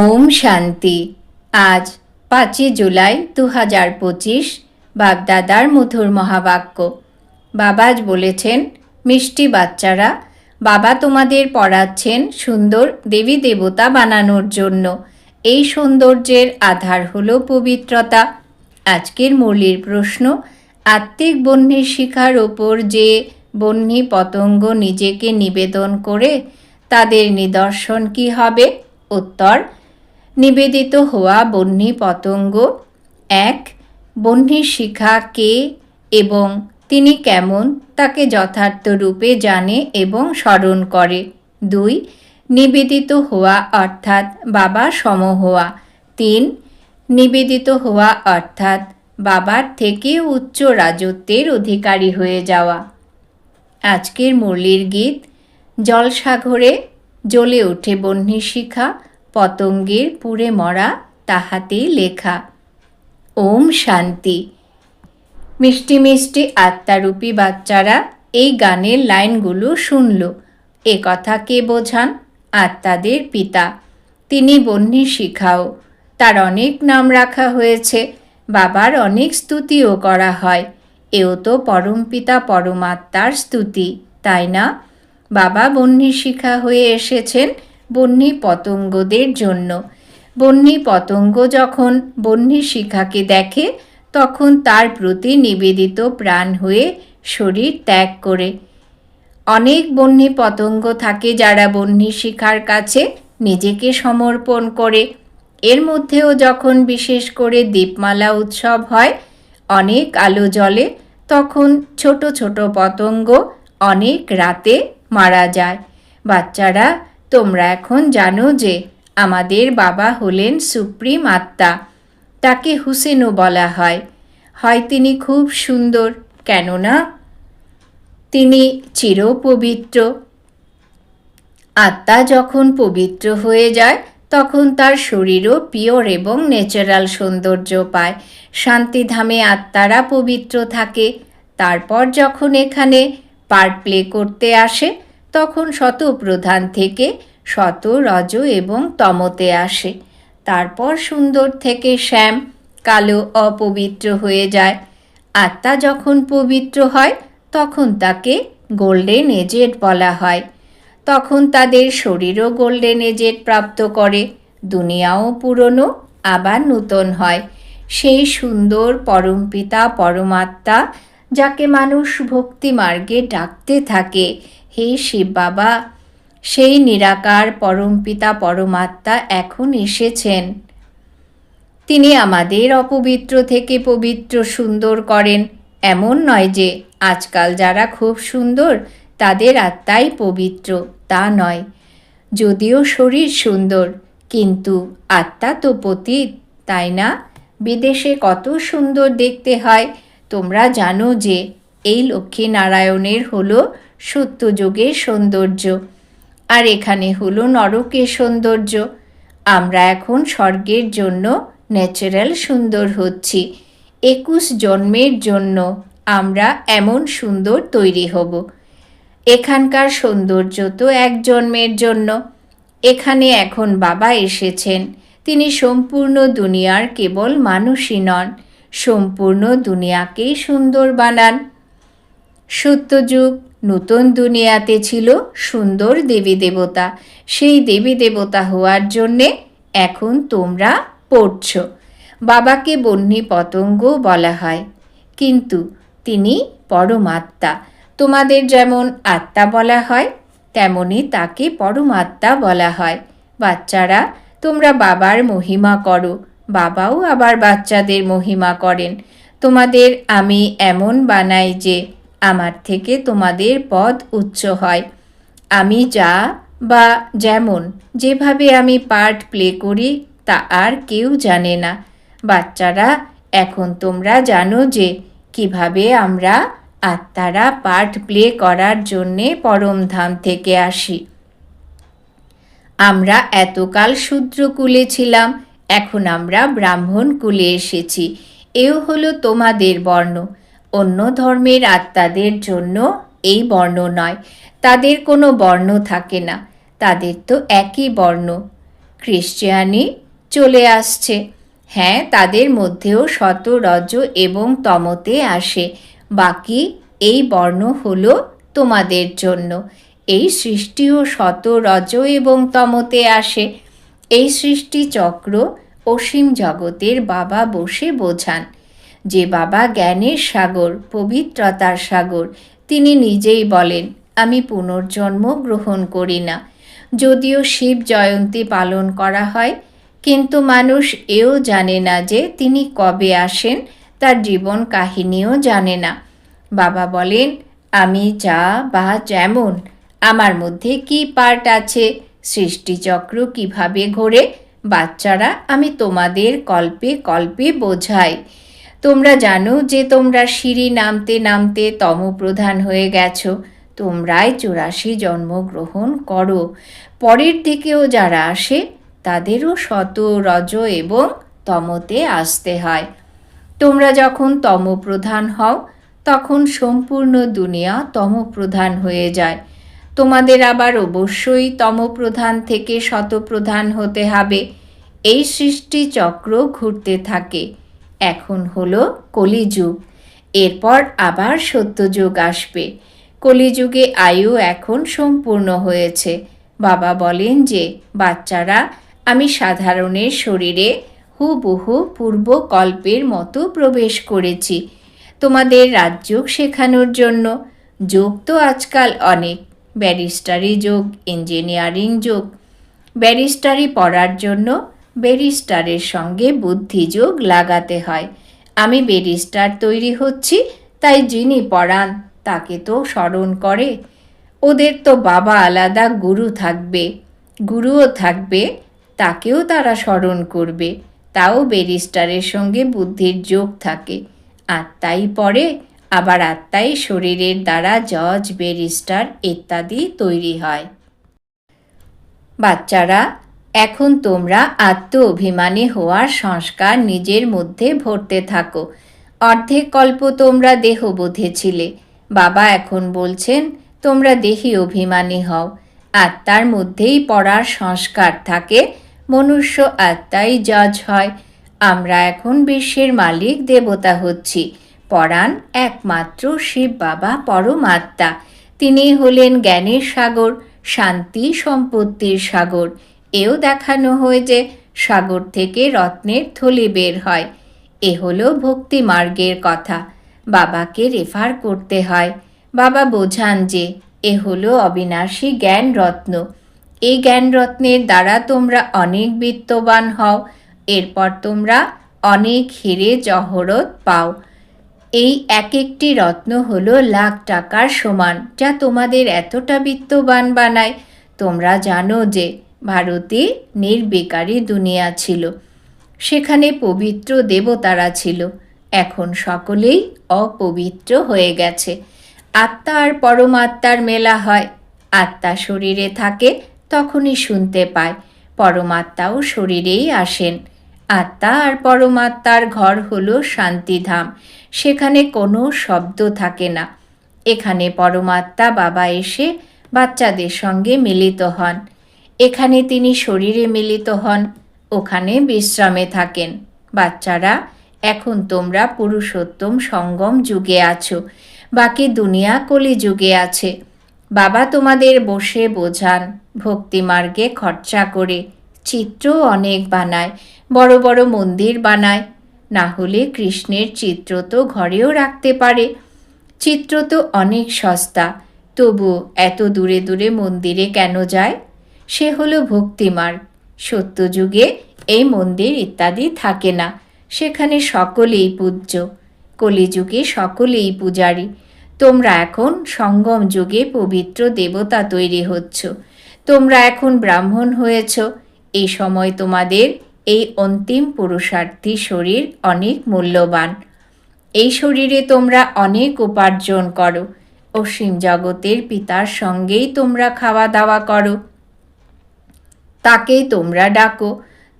ওম শান্তি। আজ পাঁচই জুলাই দু হাজার পঁচিশ বাগদাদার মধুর মহাবাক্য। বাবাজ বলেছেন, মিষ্টি বাচ্চারা, বাবা তোমাদের পড়াচ্ছেন সুন্দর দেবী দেবতা বানানোর জন্য। এই সৌন্দর্যের আধার হলো পবিত্রতা। আজকের মুরলির প্রশ্ন, আত্মিক বহ্নির শিখার ওপর যে বহ্নি পতঙ্গ নিজেকে নিবেদন করে, তাদের নিদর্শন কি হবে? উত্তর নিবেদিত হওয়া বহ্নি পতঙ্গ। এক বহ্নির শিখা কে এবং তিনি কেমন তাকে যথার্থ রূপে জানে এবং স্মরণ করে। দুই, নিবেদিত হওয়া অর্থাৎ বাবা সম হওয়া। তিন, নিবেদিত হওয়া অর্থাৎ বাবার থেকে উচ্চ রাজত্বের অধিকারী হয়ে যাওয়া। আজকের মুরলির গীত, জলসাগরে জ্বলে ওঠে বহ্নির শিখা। পতঙ্গের পুড়ে মরা তাহাতেই লেখা। ওম শান্তি। মিষ্টি মিষ্টি আত্মারূপী বাচ্চারা এই গানের লাইনগুলো শুনল। এ কথা কে বোঝান? আত্মাদের পিতা। তিনি বন্যী শিখাও। তার অনেক নাম রাখা হয়েছে। বাবার অনেক স্তুতিও করা হয়। এও তো পরমপিতা পরমাত্মার স্তুতি, তাই না? বাবা বন্যী শিখা হয়ে এসেছেন। বন্যী পতঙ্গদের জন্য। বন্যী পতঙ্গ যখন বন্যী শিখাকে দেখে, তখন তার প্রতি নিবেদিত প্রাণ হয়ে শরীর ত্যাগ করে। অনেক বন্যী পতঙ্গ থাকে যারা বন্যী শিখার কাছে নিজেকে সমর্পণ করে। এর মধ্যেও যখন বিশেষ করে দীপমালা উৎসব হয়, অনেক আলো জ্বলে, তখন ছোট ছোট পতঙ্গ অনেক রাতে মারা যায়। বাচ্চারা তোমরা এখন জানো যে আমাদের বাবা হলেন সুপ্রিম আত্মা। তাকে হুসেনও বলা হয়। হয় তিনি খুব সুন্দর, কেননা তিনি চিরপবিত্র। আত্মা যখন পবিত্র হয়ে যায়, তখন তার শরীরও পিওর এবং ন্যাচারাল সৌন্দর্য পায়। শান্তিধামে আত্মারা পবিত্র থাকে। তারপর যখন এখানে পার্ট প্লে করতে আসে তখন শত প্রধান থেকে শত রজ এবং তমতে আসে। তারপর সুন্দর থেকে শ্যাম কালো অপবিত্র হয়ে যায়। আত্মা যখন পবিত্র হয়, তখন তাকে গোল্ডেন এজেড বলা হয়। তখন তাদের শরীরও গোল্ডেন এজেড প্রাপ্ত করে। দুনিয়াও পুরনো, আবার নূতন হয়। সেই সুন্দর পরমপিতা পরমাত্মা, যাকে মানুষ ভক্তি মার্গে ডাকতে থাকে হে শিব বাবা, সেই নিরাকার পরমপিতা পরমাত্মা এখন এসেছেন। তিনি আমাদের অপবিত্র থেকে পবিত্র সুন্দর করেন। এমন নয় যে আজকাল যারা খুব সুন্দর, তাদের আত্মাই পবিত্র, তা নয়। যদিও শরীর সুন্দর, কিন্তু আত্মা তো পতীত, তাই না? বিদেশে কত সুন্দর দেখতে হয়। তোমরা জানো যে এই লক্ষ্মী নারায়ণের হলো সত্যযুগের সৌন্দর্য। আর এখানে হলো নরকের সৌন্দর্য। আমরা এখন স্বর্গের জন্য ন্যাচারাল সুন্দর হচ্ছি। একুশ জন্মের জন্য আমরা এমন সুন্দর তৈরি হব। এখানকার সৌন্দর্য তো এক জন্মের জন্য। এখানে এখন বাবা এসেছেন। তিনি সম্পূর্ণ দুনিয়ার কেবল মানুষই নন। সম্পূর্ণ দুনিয়াকেই সুন্দর বানান। সত্যযুগ নতুন দুনিয়াতে ছিল সুন্দর দেবী দেবতা। সেই দেবী দেবতা হওয়ার জন্যে এখন তোমরা পড়ছ। বাবাকে বন্যী পতঙ্গ বলা হয়। কিন্তু তিনি পরমাত্মা। তোমাদের যেমন আত্মা বলা হয়, তেমনি তাকে পরমাত্মা বলা হয়। বাচ্চারা, তোমরা বাবার মহিমা করো, বাবাও আবার বাচ্চাদের মহিমা করেন। তোমাদের আমি এমন বানাই যে আমার থেকে তোমাদের পদ উচ্চ হয়। আমি যা বা যেমন যেভাবে আমি পার্ট প্লে করি, তা আর কেউ জানে না। বাচ্চারা, এখন তোমরা জানো যে কীভাবে আমরা আত্মারা পার্ট প্লে করার জন্যে পরমধাম থেকে আসি। আমরা এতকাল শূদ্রকুলে ছিলাম, এখন আমরা ব্রাহ্মণ কুলে এসেছি। এও হলো তোমাদের বর্ণ। অন্য ধর্মের আত্মাদের জন্য এই বর্ণ নয়। তাদের কোনো বর্ণ থাকে না। তাদের তো একই বর্ণ। খ্রিশ্চানি চলে আসছে। হ্যাঁ তাদের মধ্যেও শত রজ এবং তমতে আসে। বাকি এই বর্ণ হলো তোমাদের জন্য। এই সৃষ্টিও শত রজ এবং তমতে আসে। এই সৃষ্টি চক্র অসীম জগতের বাবা বসে বোঝান। যে বাবা জ্ঞানের সাগর, পবিত্রতার সাগর, তিনি নিজেই বলেন, আমি পুনর্জন্ম গ্রহণ করি না। যদিও শিব জয়ন্তী পালন করা হয়, কিন্তু মানুষ এও জানে না যে তিনি কবে আসেন, তার জীবন কাহিনীও জানে না। বাবা বলেন, আমি যা বা যেমন, আমার মধ্যে কি পার্ট আছে? সৃষ্টিচক্র কীভাবে ঘোরে? বাচ্চারা আমি তোমাদের কল্পে কল্পে বোঝাই। তোমরা জানো যে তোমরা সিঁড়ি নামতে নামতে তমপ্রধান হয়ে গেছো। তোমরাই চুরাশি জন্মগ্রহণ করো। পরের দিকেও যারা আসে, তাদেরও শত রজ এবং তমতে আসতে হয়। তোমরা যখন তমপ্রধান হও, তখন সম্পূর্ণ দুনিয়া তমপ্রধান হয়ে যায়। তোমাদের আবার অবশ্যই তমপ্রধান থেকে শতপ্রধান হতে হবে। এই সৃষ্টি চক্র ঘুরতে থাকে। এখন হলো কলিযুগ। এরপর আবার সত্যযুগ আসবে। কলিযুগে আয়ু এখন সম্পূর্ণ হয়েছে। বাবা বলেন যে, বাচ্চারা, আমি সাধারণের শরীরে হুবহু পূর্ব কল্পের মতো প্রবেশ করেছি। তোমাদের রাজযোগ শেখানোর জন্য। যোগ তো আজকাল অনেক। ব্যারিস্টারি যোগ, ইঞ্জিনিয়ারিং যোগ। ব্যারিস্টারি পড়ার জন্য ব্যারিস্টারের সঙ্গে বুদ্ধিযোগ লাগাতে হয়। আমি ব্যারিস্টার তৈরি হচ্ছি, তাই যিনি পড়ান তাকে তো স্মরণ করে। ওদের তো বাবা আলাদা গুরু থাকবে, গুরুও থাকবে, তাকেও তারা স্মরণ করবে। তাও ব্যারিস্টারের সঙ্গে বুদ্ধির যোগ থাকে। আত্মাই পড়ে, আবার আত্মাই শরীরের দ্বারা জজ, ব্যারিস্টার ইত্যাদি তৈরি হয়। বাচ্চারা এখন তোমরা আত্ম অভিমানী হওয়ার সংস্কার নিজের মধ্যে ভরতে থাকো। অর্ধেক কল্প তোমরা দেহবোধে ছিলে। বাবা এখন বলছেন, তোমরা দেহি অভিমানী হও। আত্মার মধ্যেই পড়ার সংস্কার থাকে। মনুষ্য আত্মাই জজ হয়। আমরা এখন বিশ্বের মালিক, দেবতা হচ্ছি। পরাণ একমাত্র শিব বাবা, পরমাত্মা। তিনি হলেন জ্ঞানের সাগর, শান্তি সম্পত্তির সাগর। এও দেখানো হয় যে সাগর থেকে রত্নের থলি বের হয়। এ হলো ভক্তি মার্গের কথা। বাবাকে রেফার করতে হয়। বাবা বোঝান যে এ হলো অবিনাশী জ্ঞান রত্ন। এই জ্ঞান রত্নের দ্বারা তোমরা অনেক বিত্তবান হও। এরপর তোমরা অনেক হিরে জহরত পাও। এই এক একটি রত্ন হলো লাখ টাকার সমান, যা তোমাদের এতটা বিত্তবান বানায়। তোমরা জানো যে ভারতে নির্বিকারী দুনিয়া ছিল। সেখানে পবিত্র দেবতারা ছিল। এখন সকলেই অপবিত্র হয়ে গেছে। আত্মা আর পরমাত্মার মেলা হয়। আত্মা শরীরে থাকে, তখনই শুনতে পায়। পরমাত্মাও শরীরেই আসেন। আত্মা আর পরমাত্মার ঘর হল শান্তিধাম। সেখানে কোনো শব্দ থাকে না। এখানে পরমাত্মা বাবা এসে বাচ্চাদের সঙ্গে মিলিত হন। এখানে তিনি শরীরে মিলিত হন, ওখানে বিশ্রামে থাকেন। বাচ্চারা, এখন তোমরা পুরুষোত্তম সঙ্গম যুগে আছো, বাকি দুনিয়া কলি যুগে আছে। বাবা তোমাদের বসে বোঝান ভক্তিমার্গে খরচা করে, চিত্র অনেক বানায়, বড় বড় মন্দির বানায়। না হলে কৃষ্ণের চিত্র তো ঘরেও রাখতে পারে। চিত্র তো অনেক সস্তা তবু এত দূরে দূরে মন্দিরে কেন যায়? সে হলো ভক্তিমার্গ সত্যযুগে এই মন্দির ইত্যাদি থাকে না। সেখানে সকলেই পূজ্য। কলিযুগে সকলেই পূজারী। তোমরা এখন সঙ্গম যুগে পবিত্র দেবতা তৈরি হচ্ছ। তোমরা এখন ব্রাহ্মণ হয়েছ। এই সময় তোমাদের এই অন্তিম পুরুষার্থী শরীর অনেক মূল্যবান। এই শরীরে তোমরা অনেক উপার্জন করো। অসীম জগতের পিতার সঙ্গেই তোমরা খাওয়া দাওয়া করো। তাকেই তোমরা ডাকো।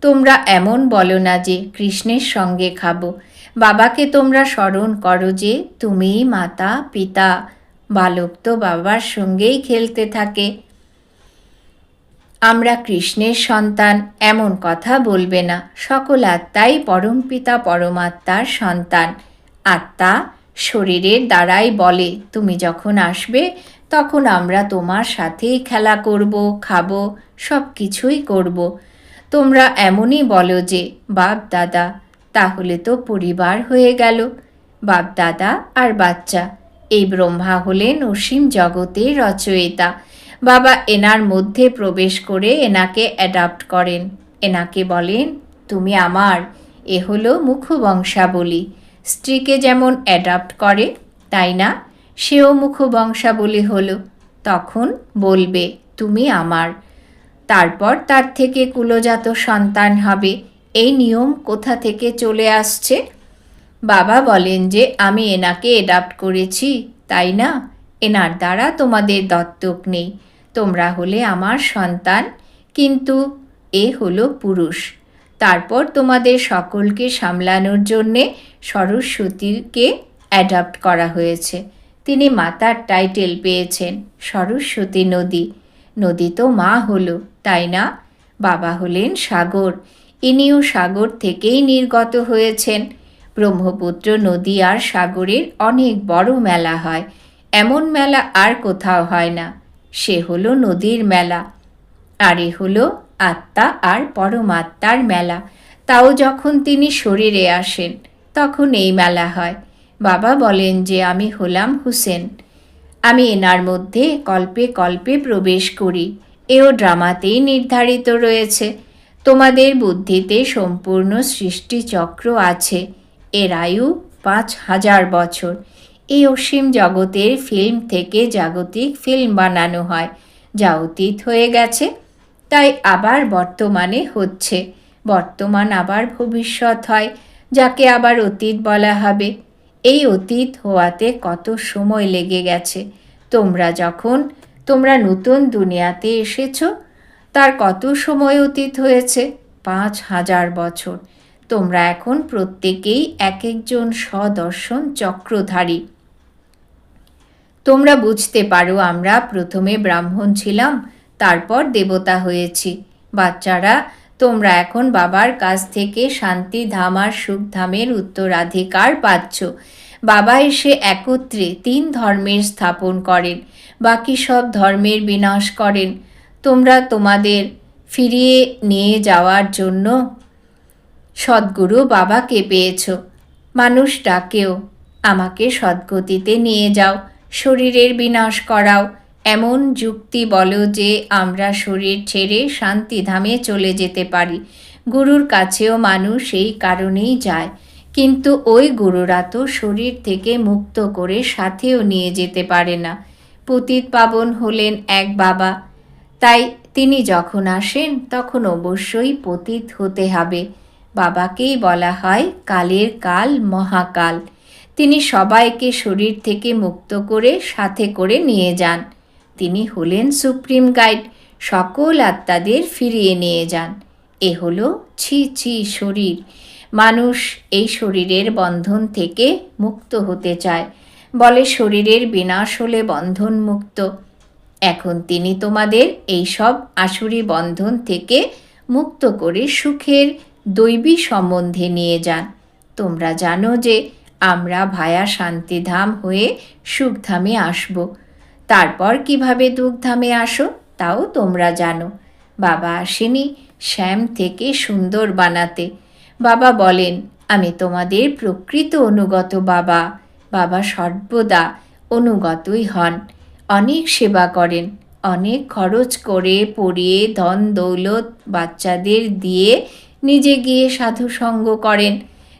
তোমরা এমন বলো না যে কৃষ্ণের সঙ্গে খাব। বাবাকে তোমরা স্মরণ করো যে তুমি মাতা, পিতা, বালক তো বাবার সঙ্গেই খেলতে থাকে। আমরা কৃষ্ণের সন্তান, এমন কথা বলবে না। সকল আত্মাই পরমপিতা পরমাত্মার সন্তান। আত্মা শরীরের দ্বারাই বলে, তুমি যখন আসবে তখন আমরা তোমার সাথেই খেলা করব, খাব সব কিছুই করব। তোমরা এমনই বলো যে, বাপ দাদা, তাহলে তো পরিবার হয়ে গেল। বাপ দাদা আর বাচ্চা, এই ব্রহ্মা হলেন অসীম জগতের রচয়িতা। বাবা এনার মধ্যে প্রবেশ করে এনাকে অ্যাডাপ্ট করেন। এনাকে বলেন, তুমি আমার, এ হলো মুখবংশাবলী। স্ত্রীকে যেমন অ্যাডাপ্ট করে, তাই না? সেও মুখবংশাবলী হলো। তখন বলবে, তুমি আমার। তারপর তার থেকে কুলজাত সন্তান হবে। এই নিয়ম কোথা থেকে চলে আসছে? বাবা বলেন যে, আমি এনাকে এডাপ্ট করেছি, তাই না? এনার দ্বারা তোমাদের দত্তক নেই। তোমরা হলে আমার সন্তান, কিন্তু এ হলো পুরুষ। তারপর তোমাদের সকলকে সামলানোর জন্যে সরস্বতীকে অ্যাডাপ্ট করা হয়েছে। তিনি মাতার টাইটেল পেয়েছেন, সরস্বতী নদী। নদী তো মা হলো, তাই না? বাবা হলেন সাগর। ইনিও সাগর থেকেই নির্গত হয়েছেন। ব্রহ্মপুত্র নদী আর সাগরের অনেক বড় মেলা হয়। এমন মেলা আর কোথাও হয় না। সে হলো নদীর মেলা। আর এ হলো আত্মা আর পরমাত্মার মেলা। তাও যখন তিনি শরীরে আসেন, তখন এই মেলা হয়। বাবা বলেন যে আমি হলাম হুসেন। আমি এনার মধ্যে কল্পে কল্পে প্রবেশ করি। এও ড্রামাতেই নির্ধারিত রয়েছে। তোমাদের বুদ্ধিতে সম্পূর্ণ সৃষ্টিচক্র আছে। এর আয়ু পাঁচ হাজার বছর। এই অসীম জগতের ফিল্ম থেকে জাগতিক ফিল্ম বানানো হয়। যা অতীত হয়ে গেছে, তাই আবার বর্তমানে হচ্ছে। বর্তমান আবার ভবিষ্যৎ হয়, যাকে আবার অতীত বলা হবে। এই অতীত হওয়াতে কত সময় লেগে গেছে। তোমরা যখন, তোমরা নতুন দুনিয়াতে এসেছ, তার কত সময় অতীত হয়েছে? পাঁচ হাজার বছর। তোমরা এখন প্রত্যেকেই এক একজন সদর্শন চক্রধারী। তোমরা বুঝতে পারো, আমরা প্রথমে ব্রাহ্মণ ছিলাম, তারপর দেবতা হয়েছি। বাচ্চারা তোমরা এখন বাবার কাছ থেকে শান্তি, ধাম আর সুখ ধামের উত্তরাধিকার পাচ্ছ। বাবা এসে একত্রে তিন ধর্মের স্থাপন করেন, বাকি সব ধর্মের বিনাশ করেন। তোমরা তোমাদের ফিরিয়ে নিয়ে যাওয়ার জন্য সদ্গুরু বাবাকে পেয়েছ। মানুষ ডাকেও আমাকে সদ্গতিতে নিয়ে যাও, শরীরের বিনাশ করাও। এমন যুক্তি বলো যে আমরা শরীর ছেড়ে শান্তিধামে চলে যেতে পারি। গুরুর কাছেও মানুষ এই কারণেই যায়। কিন্তু ওই গুরুরা তো শরীর থেকে মুক্ত করে সাথেও নিয়ে যেতে পারে না। পতিত পাবন হলেন এক বাবা। তাই তিনি যখন আসেন, তখন অবশ্যই পতিত হতে হবে। বাবাকেই বলা হয় কালের কাল মহাকাল। তিনি সবাইকে শরীর থেকে মুক্ত করে সাথে করে নিয়ে যান। তিনি হলেন সুপ্রিম গাইড। সকল আত্মাদের ফিরিয়ে নিয়ে যান। এ হলো ছি ছি শরীর। মানুষ এই শরীরের বন্ধন থেকে মুক্ত হতে চায়। বলে শরীরের বিনাশ হলে বন্ধন মুক্ত। এখন তিনি তোমাদের এই সব আসুরি বন্ধন থেকে মুক্ত করে সুখের দৈবী সম্বন্ধে নিয়ে যান। তোমরা জানো যে আমরা ভায়া শান্তিধাম হয়ে সুখধামে আসব। তারপর কীভাবে দুঃখধামে আসো, তাও তোমরা জানো। বাবা আসেনি শ্যাম থেকে সুন্দর বানাতে। বাবা বলেন, আমি তোমাদের প্রকৃত অনুগত বাবা। বাবা সর্বদা অনুগতই হন। অনেক সেবা করেন, অনেক খরচ করে পড়িয়ে ধন দৌলত বাচ্চাদের দিয়ে নিজে গিয়ে সাধু সঙ্গ করেন।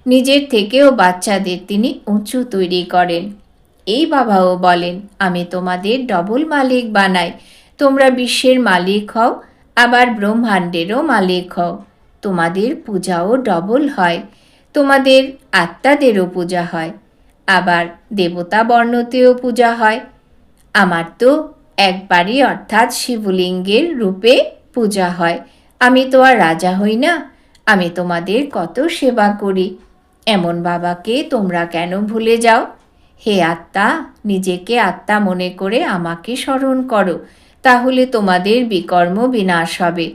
নিজের থেকেও বাচ্চাদের তিনি উঁচু তৈরি করেন। এই বাবাও বলেন, আমি তোমাদের ডবল মালিক বানাই। তোমরা বিশ্বের মালিক হও, আবার ব্রহ্মাণ্ডেরও মালিক হও। তোমাদের পূজাও ডবল হয়, তোমাদের আত্মাদেরও পূজা হয়, আবার দেবতা বর্ণতেও পূজা হয়। আমার তো একবারই অর্থাৎ শিবলিঙ্গের রূপে পূজা হয়। আমি তো আর রাজা হই না, আমি তোমাদের কত সেবা করি। এমন বাবাকে তোমরা কেন ভুলে যাও? হে আত্মা, নিজেকে আত্মা মনে করে আমাকে স্মরণ করো, তাহলে তোমাদের বিকর্ম বিনাশ হবে।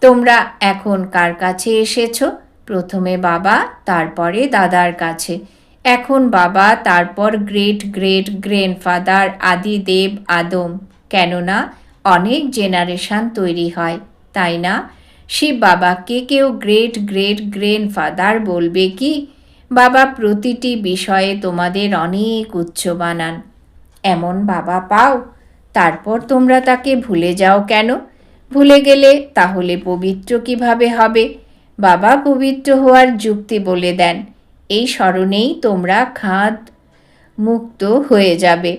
তোমরা এখন কার কাছে এসেছ? প্রথমে বাবা, তারপরে দাদার কাছে। এখন বাবা, তারপর গ্রেট গ্রেট, গ্র্যান্ডফাদার, আদি, দেব, আদম। কেননা, অনেক জেনারেশন তৈরি হয়, তাই না? শিব বাবাকে কেউ গ্রেট গ্রেট, গ্র্যান্ডফাদার বলবে কি? বাবা, প্রতিটি বিষয়ে তোমাদের অনেক উচ্চ বানান এমন বাবা পাও, তারপর তোমরা তাকে ভুলে যাও কেন? ভুলে গেলে তাহলে পবিত্র কীভাবে হবে? বাবা, পবিত্র হওয়ার যুক্তি বলে দেন। এই স্মরণেই তোমরা খাদ মুক্ত হয়ে যাবে।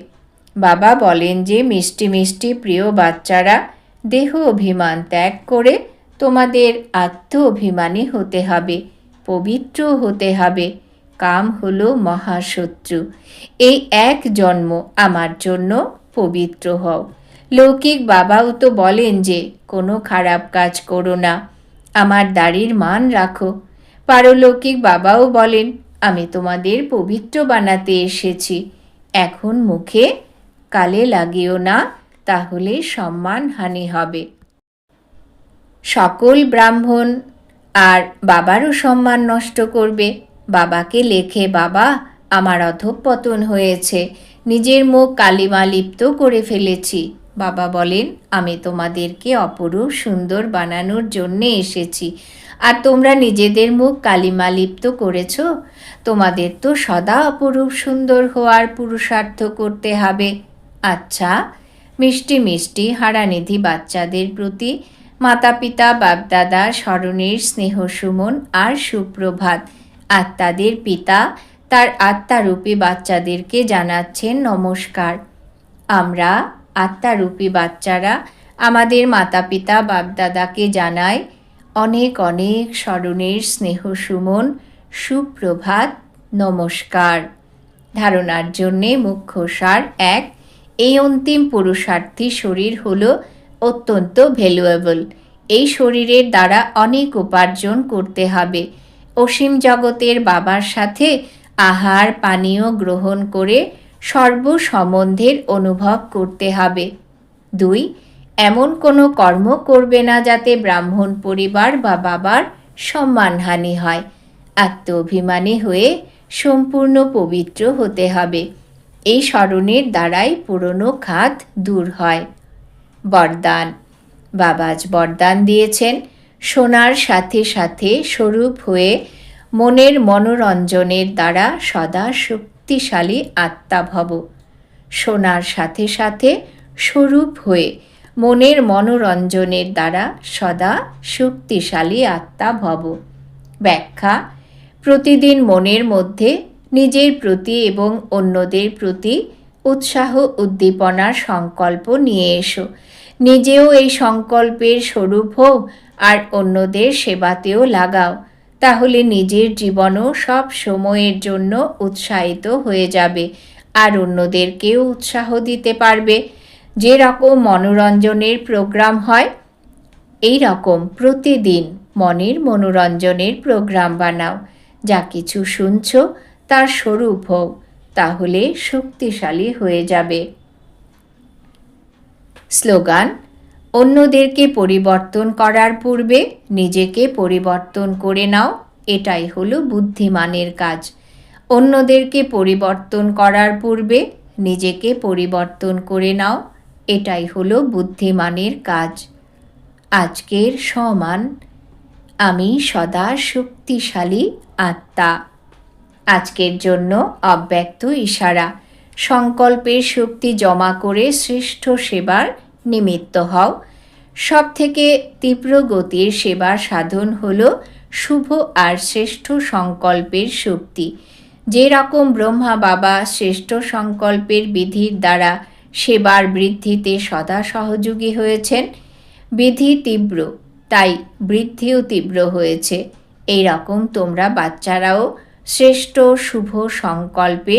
বাবা বলেন যে, মিষ্টি মিষ্টি প্রিয় বাচ্চারা, দেহ অভিমান ত্যাগ করে তোমাদের আত্ম অভিমানী হতে হবে। পবিত্র হতে হবে। কাম হলো মহাশত্রু। এই এক জন্ম আমার জন্য পবিত্র হও। লৌকিক বাবাও তো বলেন যে, কোনো খারাপ কাজ করো না। আমার দাড়ির মান রাখো। পারলৌকিক বাবাও বলেন, আমি তোমাদের পবিত্র বানাতে এসেছি। এখন মুখে কালে লাগিও না, তাহলে সম্মানহানি হবে। সকল ব্রাহ্মণ আর বাবারও সম্মান নষ্ট করবে। বাবাকে লেখে, বাবা, আমার অধঃপতন হয়েছে। নিজের মুখ কালিমা লিপ্ত করে ফেলেছি। বাবা বলেন, আমি তোমাদেরকে অপরূপ সুন্দর বানানোর জন্যে এসেছি। আর তোমরা নিজেদের মুখ কালিমা লিপ্ত করেছ? তোমাদের তো সদা অপরূপ সুন্দর হওয়ার পুরুষার্থ করতে হবে। আচ্ছা মিষ্টি মিষ্টি হারানিধি বাচ্চাদের প্রতি মাতা পিতা বাপদাদা, স্মরণের স্নেহ সুমন আর সুপ্রভাত। আত্মাদের পিতা, তার আত্মারূপী বাচ্চাদেরকে জানাচ্ছেন নমস্কার। আমরা আত্মারূপী বাচ্চারা আমাদের মাতা পিতা বাপদাদাকে জানাই অনেক অনেক স্মরণের স্নেহ সুমন, সুপ্রভাত, নমস্কার। ধারণার জন্যে মুখ্য সার এক, এই অন্তিম পুরুষার্থী শরীর হল অত্যন্ত ভ্যালুয়েবল এই শরীরের দ্বারা অনেক উপার্জন করতে হবে। অসীম জগতের বাবার সাথে আহার পানীয় গ্রহণ করে সর্বসম্বন্ধের অনুভব করতে হবে। দুই, এমন কোনো কর্ম করবে না যাতে ব্রাহ্মণ পরিবার বা বাবার সম্মানহানি হয়। আত্ম অভিমানী হয়ে সম্পূর্ণ পবিত্র হতে হবে। এই স্মরণের দ্বারাই পুরনো খাত দূর হয়। বরদান। বাবাজ বরদান দিয়েছেন। সোনার সাথে সাথে স্বরূপ হয়ে মনের মনোরঞ্জনের দ্বারা সদা শক্তিশালী আত্মা ভব। সোনার সাথে সাথে স্বরূপ হয়ে মনের মনোরঞ্জনের দ্বারা সদা শক্তিশালী আত্মা ভব। ব্যাখ্যা, প্রতিদিন মনের মধ্যে নিজের প্রতি এবং অন্যদের প্রতি উৎসাহ, উদ্দীপনার সংকল্প নিয়ে এসো। নিজেও এই সংকল্পের স্বরূপ হও আর অন্যদের সেবাতেও লাগাও। তাহলে নিজের জীবনও সব সময়ের জন্য উৎসাহিত হয়ে যাবে আর অন্যদেরকেও উৎসাহ দিতে পারবে। যে রকম মনোরঞ্জনের প্রোগ্রাম হয়, এই রকম প্রতিদিন মনের মনোরঞ্জনের প্রোগ্রাম বানাও। যা কিছু শুনছ, তার স্বরূপ হোক তাহলে শক্তিশালী হয়ে যাবে। স্লোগান, অন্যদেরকে পরিবর্তন করার পূর্বে নিজেকে পরিবর্তন করে নাও, এটাই হলো বুদ্ধিমানের কাজ। অন্যদেরকে পরিবর্তন করার পূর্বে নিজেকে পরিবর্তন করে নাও, এটাই হলো বুদ্ধিমানের কাজ। আজকের সমান, আমি সদা শক্তিশালী আত্মা। আজকের জন্য অব্যক্ত ইশারা। সংকল্পের শক্তি জমা করে শ্রেষ্ঠ সেবার নিমিত্ত হও। সব থেকে তীব্র গতির সেবার সাধন হল শুভ আর শ্রেষ্ঠ সংকল্পের শক্তি। যে রকম ব্রহ্মা বাবা শ্রেষ্ঠ সংকল্পের বিধির দ্বারা সেবার বৃদ্ধিতে সদা সহযোগী হয়েছেন, বিধি তীব্র, তাই বৃদ্ধিও তীব্র হয়েছে। এই রকম তোমরা বাচ্চারাও শ্রেষ্ঠ শুভ সংকল্পে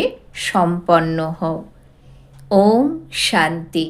সম্পন্ন হও। ওম শান্তি।